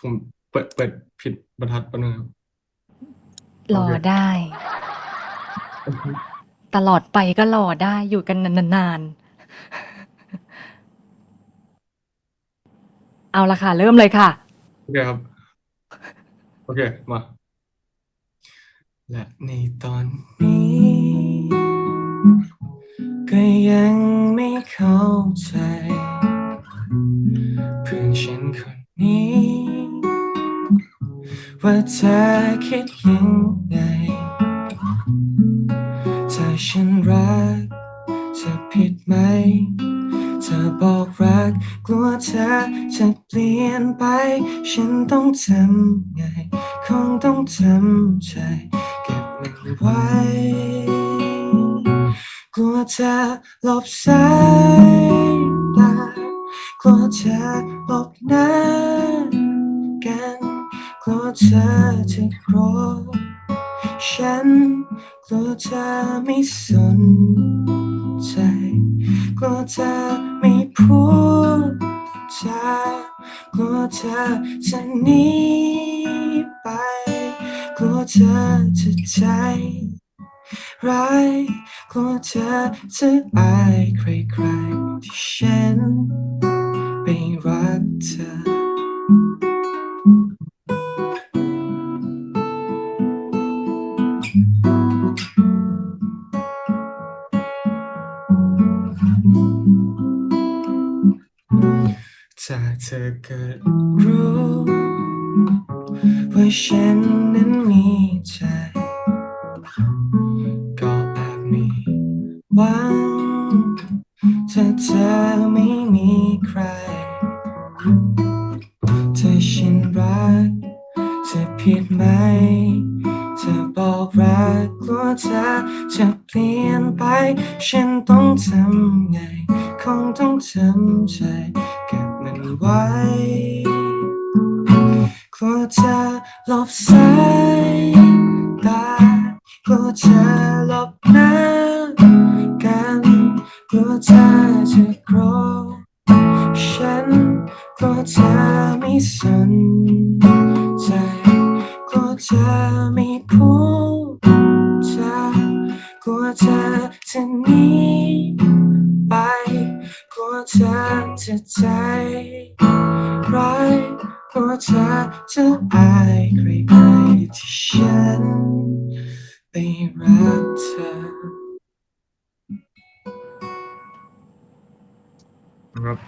ผมเปิดเปิดผิดบรรทัดแป๊บนึงครับรอโอเคได้ ตลอดไปก็รอได้อยู่กันนานๆ เอาละค่ะ เริ่มเลยค่ะ โอเคครับ โอเค มา และในตอนนี้ ก็ยังไม่เข้าใจ เพื่อนฉันคนนี้ ว่าเธอคิดยังไง ถ้าฉันรักจะผิดไหม เธอบอกรัก กลัวเธอจะเปลี่ยนไป ฉันต้องทำไง คงต้องทำใจเก็บมันไว้ กลัวเธอหลบสายตากลัวเธอหลบหน้า ลัวเธอจะโกรธฉันกลัวเธอไม่สนใจกลัวเธอไม่พูดจากลัวเธอจะหนีไปกลัวเธอจะใจร้ายกลัวเธอจะอายใครๆ ถ้าเธอเกิดรู้ว่าฉันนั้นมีใจ ก็อาจมีหวังถ้าเธอไม่มีใครถ้าฉันรักจะผิดไหม เธอบอกรักกลัวเธอจะ เปลี่ยนไป ฉันต้องทำไง คงต้องทำใจเก็บมันไว้กลัวเธอหลบสายตากลัวเธอหลบหน้ากันกลัวเธอจะโกรธฉันกลัวเธอไม่สน เธอจะหนีไป กลัวเธอจะใจร้ายกลัวเธอจะอายใครๆที่ฉันไม่รักเธอครับ